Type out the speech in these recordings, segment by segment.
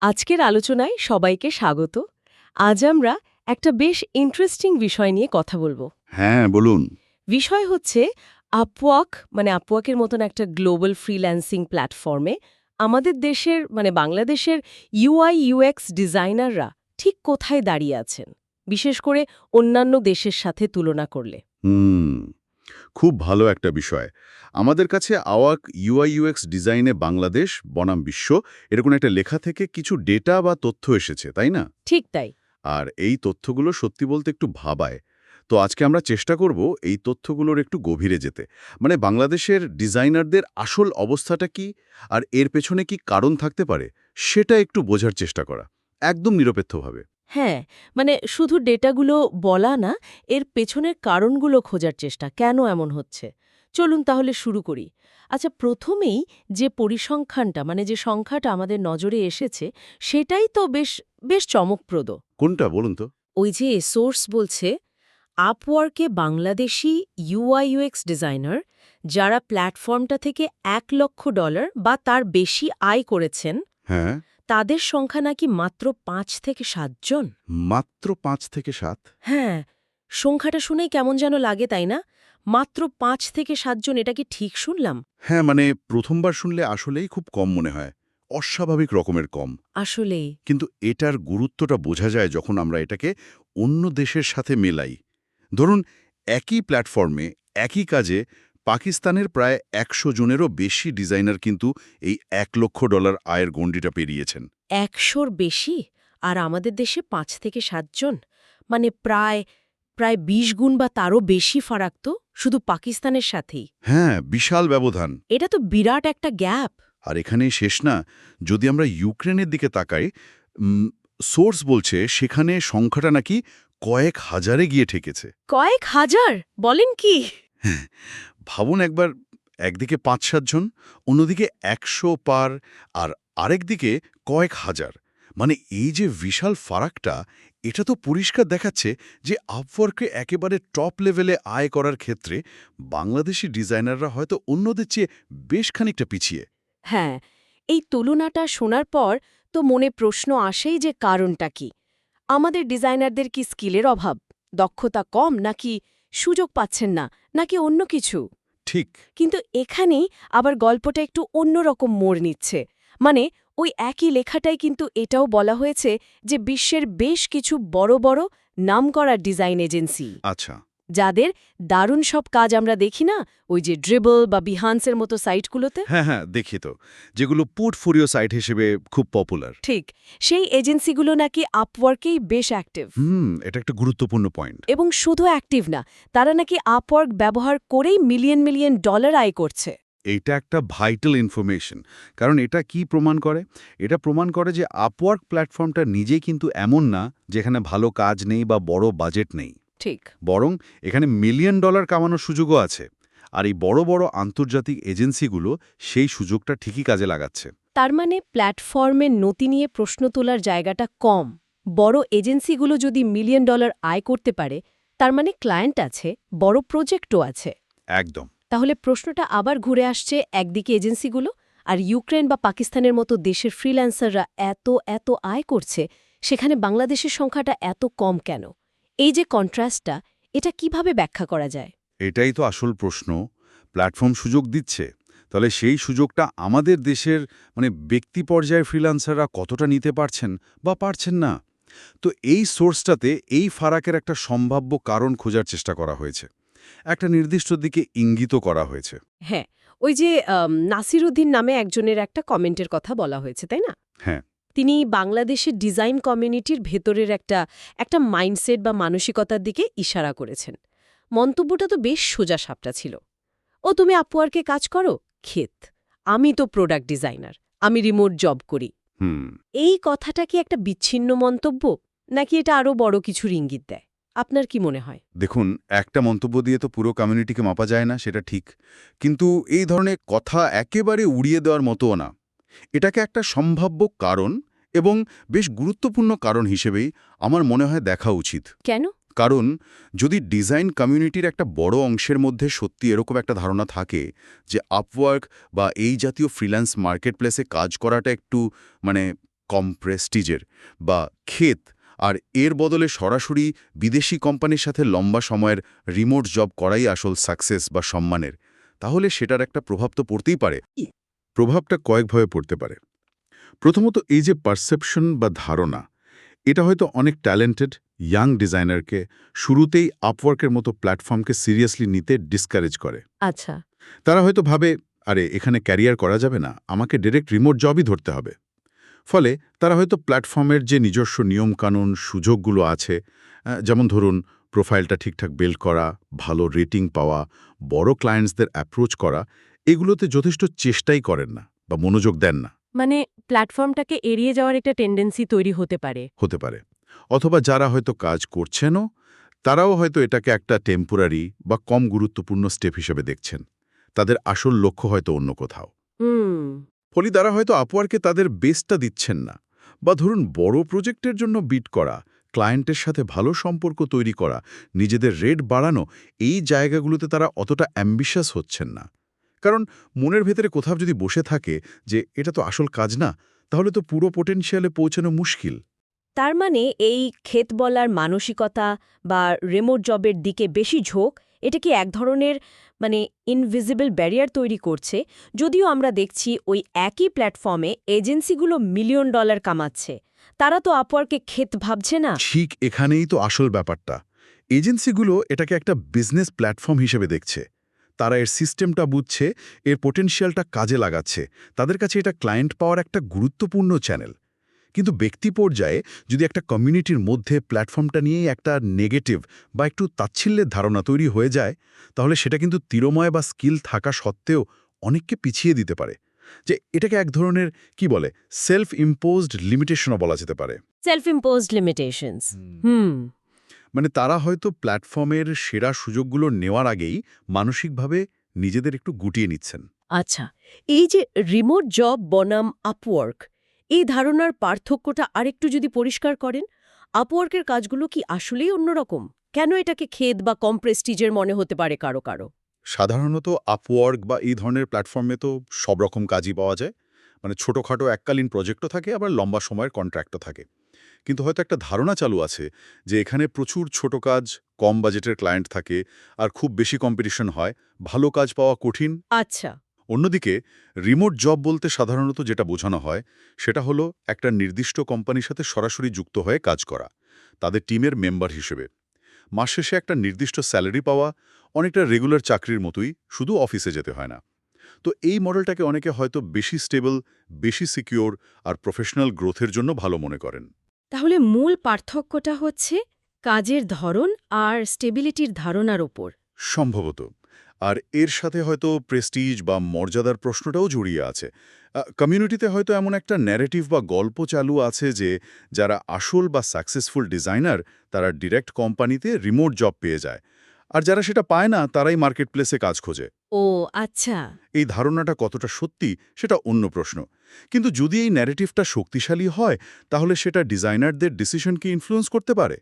আজকের আলোচনায় সবাইকে স্বাগত। আজ আমরা একটা বেশ ইন্টারেস্টিং বিষয় নিয়ে কথা বলব। হ্যাঁ বলুন। বিষয় হচ্ছে আপওয়াক মানে আপওয়াকের মতন একটা গ্লোবাল ফ্রিল্যান্সিং প্ল্যাটফর্মে আমাদের দেশের মানে বাংলাদেশের ইউআই ইউএক্স ডিজাইনাররা ঠিক কোথায় দাঁড়িয়ে আছেন? বিশেষ করে অন্যান্য দেশের সাথে তুলনা করলে। হুম। খুব ভালো একটা বিষয়। আমাদের কাছে আওয়াক ইউআই ইউএক্স ডিজাইনে বাংলাদেশ বনাম বিশ্ব এরকম একটা লেখা থেকে কিছু ডেটা বা তথ্য এসেছে তাই না? ঠিক তাই। আর এই তথ্যগুলো সত্যি বলতে একটু ভাবায়। তো আজকে আমরা চেষ্টা করব এই তথ্যগুলোর একটু গভীরে যেতে। মানে বাংলাদেশের ডিজাইনারদের আসল অবস্থাটা কি আর এর পেছনে কি কারণ থাকতে পারে সেটা একটু বোঝার চেষ্টা করা। একদম নিরপেক্ষভাবে। হ্যাঁ মানে শুধু ডেটাগুলো বলা না এর পেছনের কারণগুলো খোঁজার চেষ্টা কেন এমন হচ্ছে? চলুন তাহলে শুরু করি। আচ্ছা প্রথমেই যে পরিসংখ্যানটা মানে যে সংখ্যাটা আমাদের নজরে এসেছে সেটাই তো বেশ বেশ চমকপ্রদ। কোনটা বলুন তো? ওই যে সোর্স বলছে আপওয়ার্কে বাংলাদেশি ইউআইইউএক্স ডিজাইনার যারা প্ল্যাটফর্মটা থেকে এক লক্ষ ডলার বা তার বেশি আয় করেছেন হ্যাঁ। তাদের সংখ্যা নাকি মাত্র পাঁচ থেকে সাতজন মাত্র পাঁচ থেকে সাত? হ্যাঁ সংখ্যাটা শুনেই কেমন যেন লাগে তাই না? মাত্র পাঁচ থেকে সাতজন এটা কি ঠিক শুনলাম? হ্যাঁ মানে প্রথমবার শুনলে আসলেই খুব কম মনে হয়। অস্বাভাবিক রকমের কম। আসলেই। কিন্তু এটার গুরুত্বটা বোঝা যায় যখন আমরা এটাকে অন্য দেশের সাথে মেলাই। ধরুন একই প্ল্যাটফর্মে একই কাজে পাকিস্তানের প্রায় একশো জনেরও বেশি ডিজাইনার কিন্তু এই এক লক্ষ ডলার আয়ের গণ্ডিটা পেরিয়েছেন। একশোর বেশি? আর আমাদের দেশে পাঁচ থেকে সাতজন মানে প্রায় প্রায় বিশ গুণ বা তারও বেশি ফারাক তো শুধু পাকিস্তানের সাথেই। হ্যাঁ বিশাল ব্যবধান। এটা তো বিরাট একটা গ্যাপ। আর এখানেই শেষ না যদি আমরা ইউক্রেনের দিকে তাকাই সোর্স বলছে সেখানে সংখ্যাটা নাকি কয়েক হাজারে গিয়ে ঠেকেছে। কয়েক হাজার? বলেন কি? ভাবুন একবার, একদিকে পাঁচ সাতজন অন্যদিকে একশো পার, আর আরেকদিকে কয়েক হাজার। মানে এই যে বিশাল ফারাকটা, এটা তো পরিষ্কার দেখাচ্ছে যে আপওয়ার্কে একেবারে টপ লেভেলে আয় করার ক্ষেত্রে বাংলাদেশি ডিজাইনাররা হয়তো অন্যদের চেয়ে বেশ খানিকটা পিছিয়ে। হ্যাঁ এই তুলনাটা শোনার পর তো মনে প্রশ্ন আসেই যে কারণটা কি? আমাদের ডিজাইনারদের কি স্কিলের অভাব, দক্ষতা কম, নাকি সুযোগ পাচ্ছেন না, নাকি অন্য কিছু? ঠিক। কিন্তু এখানেই আবার গল্পটা একটু অন্যরকম মোড় নিচ্ছে। মানে ওই একই লেখাটাই কিন্তু এটাও বলা হয়েছে যে বিশ্বের বেশ কিছু বড় বড় নামকরা ডিজাইন এজেন্সি। আচ্ছা। যাদের দারুণ সব কাজ আমরা দেখি না ওই যে ড্রিবল বা বিহান্সের মতো সাইটগুলোতে? হ্যাঁ হ্যাঁ দেখি তো। যেগুলো পোর্টফোলিও সাইট হিসেবে খুব পপুলার। ঠিক সেই এজেন্সিগুলো নাকি আপওয়ার্কেই বেশ অ্যাক্টিভ হুম এটা একটা গুরুত্বপূর্ণ পয়েন্ট এবং শুধু অ্যাক্টিভ না তারা নাকি আপওয়ার্ক ব্যবহার করেই মিলিয়ন মিলিয়ন ডলার আয় করছে। এটা একটা ভাইটাল ইনফরমেশন কারণ এটা কি প্রমাণ করে? এটা প্রমাণ করে যে আপওয়ার্ক প্ল্যাটফর্মটা নিজেই কিন্তু এমন না যেখানে ভালো কাজ নেই বা বড় বাজেট নেই। ঠিক। বরং এখানে মিলিয়ন ডলার কামানোর সুযোগও আছে। আর এই বড় বড় আন্তর্জাতিক এজেন্সিগুলো সেই সুযোগটা ঠিকই কাজে লাগাচ্ছে। তার মানে প্ল্যাটফর্মের নতি নিয়ে প্রশ্ন তোলার জায়গাটা কম। বড় এজেন্সিগুলো যদি মিলিয়ন ডলার আয় করতে পারে তার মানে ক্লায়েন্ট আছে বড় প্রজেক্টও আছে। একদম। তাহলে প্রশ্নটা আবার ঘুরে আসছে একদিকে এজেন্সিগুলো আর ইউক্রেন বা পাকিস্তানের মতো দেশের ফ্রিল্যান্সাররা এত এত আয় করছে সেখানে বাংলাদেশের সংখ্যাটা এত কম কেন? এই যে কন্ট্রাস্টটা এটা কীভাবে ব্যাখ্যা করা যায়? এটাই তো আসল প্রশ্ন। প্ল্যাটফর্ম সুযোগ দিচ্ছে। তাহলে সেই সুযোগটা আমাদের দেশের মানে ব্যক্তি পর্যায়ে ফ্রিল্যান্সাররা কতটা নিতে পারছেন বা পারছেন না? তো এই সোর্সটাতে এই ফারাকের একটা সম্ভাব্য কারণ খোঁজার চেষ্টা করা হয়েছে। একটা নির্দিষ্ট দিকে ইঙ্গিত করা হয়েছে। হ্যাঁ ওই যে নাসিরুদ্দিন নামে একজনের একটা কমেন্টের কথা বলা হয়েছে তাই না? হ্যাঁ। তিনি বাংলাদেশের ডিজাইন কমিউনিটির ভেতরের একটা একটা মাইন্ডসেট বা মানসিকতার দিকে ইশারা করেছেন। মন্তব্যটা তো বেশ সোজা সাপটা ছিল। ও তুমি আপুয়ারকে কাজ করো? ক্ষেত। আমি তো প্রোডাক্ট ডিজাইনার আমি রিমোট জব করি। হুম। এই কথাটা কি একটা বিচ্ছিন্ন মন্তব্য? নাকি এটা আরও বড় কিছুর ইঙ্গিত দেয়? আপনার কি মনে হয়? দেখুন একটা মন্তব্য দিয়ে তো পুরো কমিউনিটিকে মাপা যায় না সেটা ঠিক। কিন্তু এই ধরনের কথা একেবারে উড়িয়ে দেওয়ার মতোও না। এটাকে একটা সম্ভাব্য কারণ এবং বেশ গুরুত্বপূর্ণ কারণ হিসেবেই আমার মনে হয় দেখা উচিত। কেন? কারণ যদি ডিজাইন কমিউনিটির একটা বড় অংশের মধ্যে সত্যি এরকম একটা ধারণা থাকে যে আপওয়ার্ক বা এই জাতীয় ফ্রিল্যান্স মার্কেটপ্লেসে কাজ করাটা একটু মানে কম প্রেস্টিজের বা ক্ষেত আর এর বদলে সরাসরি বিদেশি কোম্পানির সাথে লম্বা সময়ের রিমোট জব করাই আসল সাকসেস বা সম্মানের তাহলে সেটার একটা প্রভাব তো পড়তেই পারে। প্রভাবটা কয়েকভাবে পড়তে পারে। প্রথমত এই যে পারসেপশন বা ধারণা এটা হয়তো অনেক ট্যালেন্টেড ইয়াং ডিজাইনারকে শুরুতেই আপওয়ার্কের মতো প্ল্যাটফর্মকে সিরিয়াসলি নিতে ডিসকারেজ করে। আচ্ছা। তারা হয়তো ভাবে আরে এখানে ক্যারিয়ার করা যাবে না আমাকে ডিরেক্ট রিমোট জবই ধরতে হবে। ফলে তারা হয়তো প্ল্যাটফর্মের যে নিজস্ব নিয়মকানুন সুযোগগুলো আছে যেমন ধরুন প্রোফাইলটা ঠিকঠাক বিল্ড করা ভালো রেটিং পাওয়া বড় ক্লায়েন্টসদের অ্যাপ্রোচ করা এগুলোতে যথেষ্ট চেষ্টাই করেন না বা মনোযোগ দেন না। মানে প্ল্যাটফর্মটাকে এড়িয়ে যাওয়ার একটা টেন্ডেন্সি তৈরি হতে পারে। হতে পারে। অথবা যারা হয়তো কাজ করছেনও তারাও হয়তো এটাকে একটা টেম্পোরারি বা কম গুরুত্বপূর্ণ স্টেপ হিসেবে দেখছেন। তাদের আসল লক্ষ্য হয়তো অন্য কোথাও। ফলে তারা হয়তো আপওয়ার্কে তাদের বেস্টটা দিচ্ছেন না। বা ধরুন বড় প্রজেক্টের জন্য বিট করা ক্লায়েন্টের সাথে ভালো সম্পর্ক তৈরি করা নিজেদের রেট বাড়ানো এই জায়গাগুলোতে তারা অতটা অ্যাম্বিশাস হচ্ছেন না। কারণ মনের ভেতরে কোথাও যদি বসে থাকে যে এটা তো আসল কাজ না তাহলে তো পুরো পোটেনশিয়ালে পৌঁছানো মুশকিল। তার মানে এই ক্ষেত বলার মানসিকতা বা রেমোট জবের দিকে বেশি ঝোঁক এটা কি এক ধরনের মানে ইনভিজিবল ব্যারিয়ার তৈরি করছে? যদিও আমরা দেখছি ওই একই প্ল্যাটফর্মে এজেন্সিগুলো মিলিয়ন ডলার কামাচ্ছে। তারা তো আপওয়ার্কে ক্ষেত ভাবছে না? ঠিক এখানেই তো আসল ব্যাপারটা। এজেন্সিগুলো এটাকে একটা বিজনেস প্ল্যাটফর্ম হিসেবে দেখছে। তারা এর সিস্টেমটা বুঝছে এর পোটেনশিয়ালটা কাজে লাগাচ্ছে। তাদের কাছে এটা ক্লায়েন্ট পাওয়ার একটা গুরুত্বপূর্ণ চ্যানেল কিন্তু ব্যক্তি পর্যায়ে যদি একটা কমিউনিটির মধ্যে প্ল্যাটফর্মটা নিয়েই একটা নেগেটিভ বা একটু তাচ্ছিল্যের ধারণা তৈরি হয়ে যায় তাহলে সেটা কিন্তু তিরময় বা স্কিল থাকা সত্ত্বেও অনেককে পিছিয়ে দিতে পারে। যে এটাকে এক ধরনের কি বলে সেলফ ইম্পোজড লিমিটেশনও বলা যেতে পারে। সেলফ ইম্পোজড লিমিটেশনস হুম। মানে তারা হয়তো প্ল্যাটফর্মের সেরা সুযোগগুলো নেওয়ার আগেই মানসিকভাবে নিজেদের একটু গুটিয়ে নিচ্ছেন। আচ্ছা এই যে রিমোট জব বনাম আপওয়ার্ক এই ধারণার পার্থক্যটা আরেকটু যদি পরিষ্কার করেন আপওয়ার্কের কাজগুলো কি আসলেই অন্যরকম? কেন এটাকে খেদ বা কম প্রেস্টিজের মনে হতে পারে কারও কারও? সাধারণত আপওয়ার্ক বা এই ধরনের প্ল্যাটফর্মে তো সব রকম কাজই পাওয়া যায়। মানে ছোটোখাটো এককালীন প্রজেক্টও থাকে আবার লম্বা সময়ের কন্ট্রাক্টও থাকে। কিন্তু হয়তো একটা ধারণা চালু আছে যে এখানে প্রচুর ছোট কাজ কম বাজেটের ক্লায়েন্ট থাকে আর খুব বেশি কম্পিটিশন হয় ভালো কাজ পাওয়া কঠিন। আচ্ছা। অন্যদিকে রিমোট জব বলতে সাধারণত যেটা বোঝানো হয় সেটা হলো একটা নির্দিষ্ট কোম্পানির সাথে সরাসরি যুক্ত হয়ে কাজ করা তাদের টিমের মেম্বার হিসেবে। মাস শেষে একটা নির্দিষ্ট স্যালারি পাওয়া অনেকটা রেগুলার চাকরির মতোই শুধু অফিসে যেতে হয় না। তো এই মডেলটাকে অনেকে হয়তো বেশি স্টেবল বেশি সিকিওর আর প্রফেশনাল গ্রোথের জন্য ভালো মনে করেন। তাহলে মূল পার্থক্যটা হচ্ছে কাজের ধরন আর স্টেবিলিটির ধারণার ওপর। সম্ভবত। আর এর সাথে হয়তো প্রেস্টিজ বা মর্যাদার প্রশ্নটাও জড়িয়ে আছে। কমিউনিটিতে হয়তো এমন একটা ন্যারেটিভ বা গল্প চালু আছে যে, যারা আসল বা সাকসেসফুল ডিজাইনার তারা ডিরেক্ট কোম্পানিতে রিমোট জব পেয়ে যায়। আর যারা সেটা পায় না, তারাই মার্কেট প্লেসে কাজ খোঁজে। ও আচ্ছা। এই ধারণাটা কতটা সত্যি সেটা অন্য প্রশ্ন। কিন্তু যদি এই ন্যারেটিভটা শক্তিশালী হয় তাহলে সেটা ডিজাইনারদের ডিসিশনকে ইনফ্লুয়েন্স করতে পারে।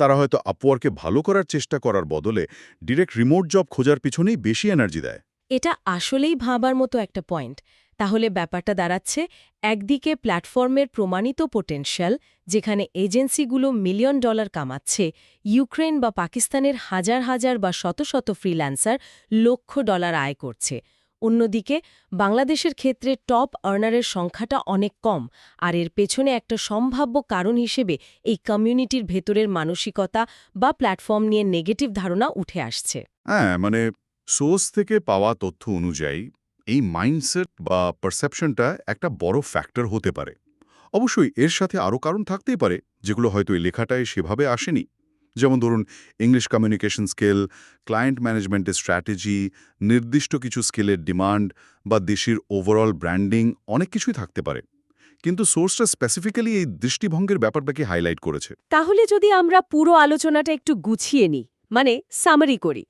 তারা হয়তো আপওয়ার্কে ভালো করার চেষ্টা করার বদলে ডিরেক্ট রিমোট জব খোঁজার পিছনেই বেশি এনার্জি দেয়। এটা আসলেই ভাবার মতো একটা পয়েন্ট তাহলে ব্যাপারটা দাঁড়াচ্ছে একদিকে প্ল্যাটফর্মের প্রমাণিত পোটেনশিয়াল যেখানে এজেন্সিগুলো মিলিয়ন ডলার কামাচ্ছে, ইউক্রেন বা পাকিস্তানের হাজার হাজার বা শত শত ফ্রিল্যান্সার লক্ষ ডলার আয় করছে। অন্যদিকে, বাংলাদেশের ক্ষেত্রে টপ আর্নারের সংখ্যাটা অনেক কম, আর এর পেছনে একটা সম্ভাব্য কারণ হিসেবে এই কমিউনিটির ভেতরের মানসিকতা বা প্ল্যাটফর্ম নিয়ে নেগেটিভ ধারণা উঠে আসছে। হ্যাঁ মানে সোর্স থেকে পাওয়া তথ্য অনুযায়ী এই মাইন্ডসেট বা পারসেপশনটা একটা বড় ফ্যাক্টর হতে পারে। অবশ্যই এর সাথে আরও কারণ থাকতেই পারে, যেগুলো হয়তো এই লেখাটায় সেভাবে আসেনি। যেমন ধরুন ইংলিশ কমিউনিকেশন স্কিল ক্লায়েন্ট ম্যানেজমেন্টের স্ট্র্যাটেজি নির্দিষ্ট কিছু স্কিলের ডিমান্ড বা দেশের ওভারঅল ব্র্যান্ডিং অনেক কিছুই থাকতে পারে। কিন্তু সোর্সটা স্পেসিফিক্যালি এই দৃষ্টিভঙ্গের ব্যাপারটাকে হাইলাইট করেছে। তাহলে যদি আমরা পুরো আলোচনাটা একটু গুছিয়ে নিই মানে সামারি করি,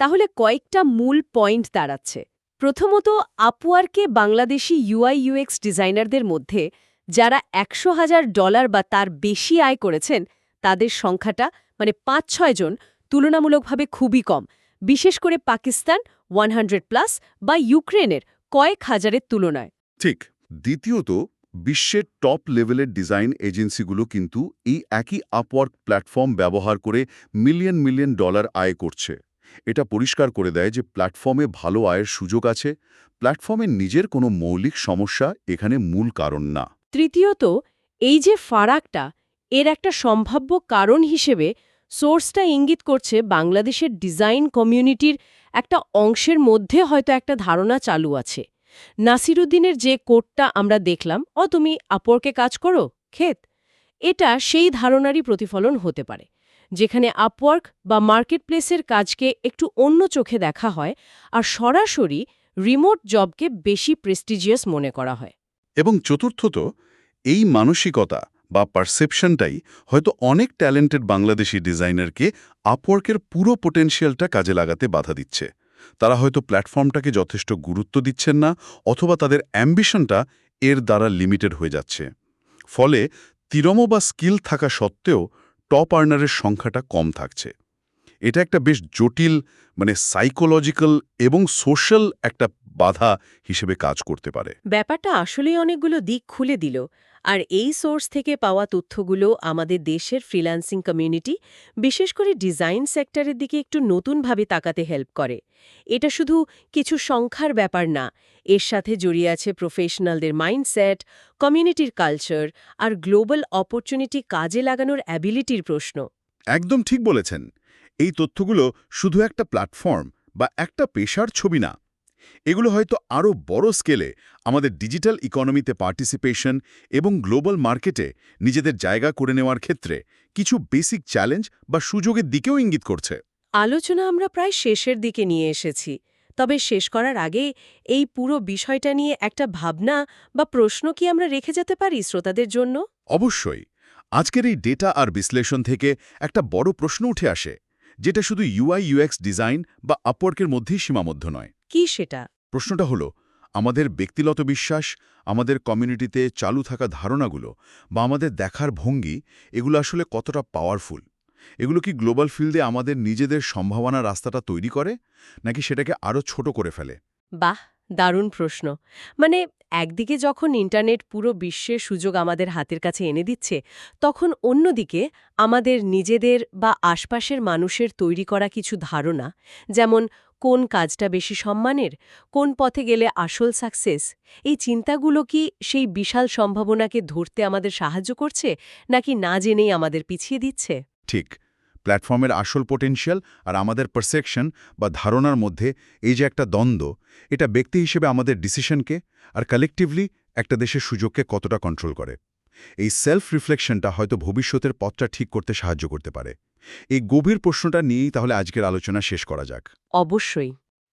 তাহলে কয়েকটা মূল পয়েন্ট দাঁড়াচ্ছে। প্রথমত আপওয়ার্কে বাংলাদেশি ইউআই ইউএক্স ডিজাইনারদের মধ্যে যারা একশো হাজার ডলার বা তার বেশি আয় করেছেন, তাদের সংখ্যাটা মানে পাঁচ ছয় জন, তুলনামূলকভাবে খুবই কম। বিশেষ করে পাকিস্তান ওয়ান প্লাস বা ইউক্রেনের কয়েক হাজারের তুলনায়। ঠিক। দ্বিতীয়ত, বিশ্বের টপ লেভেলের ডিজাইন এজেন্সিগুলো কিন্তু এই একই আপওয়ার্ক প্ল্যাটফর্ম ব্যবহার করে মিলিয়ন মিলিয়ন ডলার আয় করছে। এটা পরিষ্কার করে দেয় যে প্ল্যাটফর্মে ভালো আয়ের সুযোগ আছে। প্ল্যাটফর্মের নিজের কোনো মৌলিক সমস্যা এখানে মূল কারণ না। তৃতীয়ত, এই যে ফারাকটা, এর একটা সম্ভাব্য কারণ হিসেবে সোর্সটা ইঙ্গিত করছে বাংলাদেশের ডিজাইন কমিউনিটির একটা অংশের মধ্যে হয়তো একটা ধারণা চালু আছে। নাসিরুদ্দিনের যে কোটটা আমরা দেখলাম, অ, তুমি আপরকে কাজ করো, ক্ষেত। এটা সেই ধারণারই প্রতিফলন হতে পারে। যেখানে আপওয়ার্ক বা মার্কেটপ্লেসের কাজকে একটু অন্য চোখে দেখা হয় আর সরাসরি রিমোট জবকে বেশি প্রেস্টিজিয়াস মনে করা হয়। এবং চতুর্থত, এই মানসিকতা বা পারসেপশনটাই হয়তো অনেক ট্যালেন্টেড বাংলাদেশি ডিজাইনারকে আপওয়ার্কের পুরো পোটেনশিয়ালটা কাজে লাগাতে বাধা দিচ্ছে। তারা হয়তো প্ল্যাটফর্মটাকে যথেষ্ট গুরুত্ব দিচ্ছেন না অথবা তাদের অ্যাম্বিশনটা এর দ্বারা লিমিটেড হয়ে যাচ্ছে। ফলে তিরম বা স্কিল থাকা সত্ত্বেও টপ আর্নারের সংখ্যাটা কম থাকছে। এটা একটা বেশ জটিল মানে সাইকোলজিক্যাল এবং সোশ্যাল একটা বাধা হিসেবে কাজ করতে পারে। ব্যাপারটা আসলেই অনেকগুলো দিক খুলে দিল। আর এই সোর্স থেকে পাওয়া তথ্যগুলো আমাদের দেশের ফ্রিল্যান্সিং কমিউনিটি, বিশেষ করে ডিজাইন সেক্টরের দিকে একটু নতুনভাবে তাকাতে হেল্প করে। এটা শুধু কিছু সংখ্যার ব্যাপার না, এর সাথে জড়িয়ে আছে প্রফেশনালদের মাইন্ডসেট, কমিউনিটির কালচার আর গ্লোবাল অপরচুনিটি কাজে লাগানোর অ্যাবিলিটির প্রশ্ন। একদম ঠিক বলেছেন। এই তথ্যগুলো শুধু একটা প্ল্যাটফর্ম বা একটা পেশার ছবি না এগুলো হয়তো আরও বড় স্কেলে আমাদের ডিজিটাল ইকোনমিতে পার্টিসিপেশন এবং গ্লোবাল মার্কেটে নিজেদের জায়গা করে নেওয়ার ক্ষেত্রে কিছু বেসিক চ্যালেঞ্জ বা সুযোগের দিকেও ইঙ্গিত করছে। আলোচনা আমরা প্রায় শেষের দিকে নিয়ে এসেছি তবে শেষ করার আগে এই পুরো বিষয়টা নিয়ে একটা ভাবনা বা প্রশ্ন কি আমরা রেখে যেতে পারি শ্রোতাদের জন্য? অবশ্যই। আজকের এই ডেটা আর বিশ্লেষণ থেকে একটা বড় প্রশ্ন উঠে আসে যেটা শুধু ইউআই ইউএক্স ডিজাইন বা আপওয়ার্কের মধ্যেই সীমাবদ্ধ নয়। কি সেটা? প্রশ্নটা হলো আমাদের ব্যক্তিগত বিশ্বাস আমাদের কমিউনিটিতে চালু থাকা ধারণাগুলো বা আমাদের দেখার ভঙ্গি এগুলো আসলে কতটা পাওয়ারফুল? এগুলো কি গ্লোবাল ফিল্ডে আমাদের নিজেদের সম্ভাবনা রাস্তাটা তৈরি করে নাকি সেটাকে আরও ছোট করে ফেলে? বাহ দারুণ প্রশ্ন। মানে একদিকে যখন ইন্টারনেট পুরো বিশ্বের সুযোগ আমাদের হাতের কাছে এনে দিচ্ছে তখন অন্যদিকে আমাদের নিজেদের বা আশপাশের মানুষের তৈরি করা কিছু ধারণা যেমন কোন কাজটা বেশি সম্মানের, কোন পথে গেলে আসল সাকসেস, এই চিন্তাগুলো কি সেই বিশাল সম্ভাবনাকে ধরতে আমাদের সাহায্য করছে, নাকি না জেনেই আমাদের পিছিয়ে দিচ্ছে? ঠিক, প্ল্যাটফর্মের আসল পোটেনশিয়াল আর আমাদের পারসেপশন বা ধারণার মধ্যে এই যে একটা দ্বন্দ্ব, এটা ব্যক্তি হিসেবে আমাদের ডিসিশনকে আর কালেকটিভলি একটা দেশের সুযোগকে কতটা কন্ট্রোল করে। এই সেলফ রিফ্লেকশনটা হয়তো ভবিষ্যতের পথটা ঠিক করতে সাহায্য করতে পারে। এই গভীর প্রশ্নটা নিয়েই তাহলে আজকের আলোচনা শেষ করা যাক। অবশ্যই।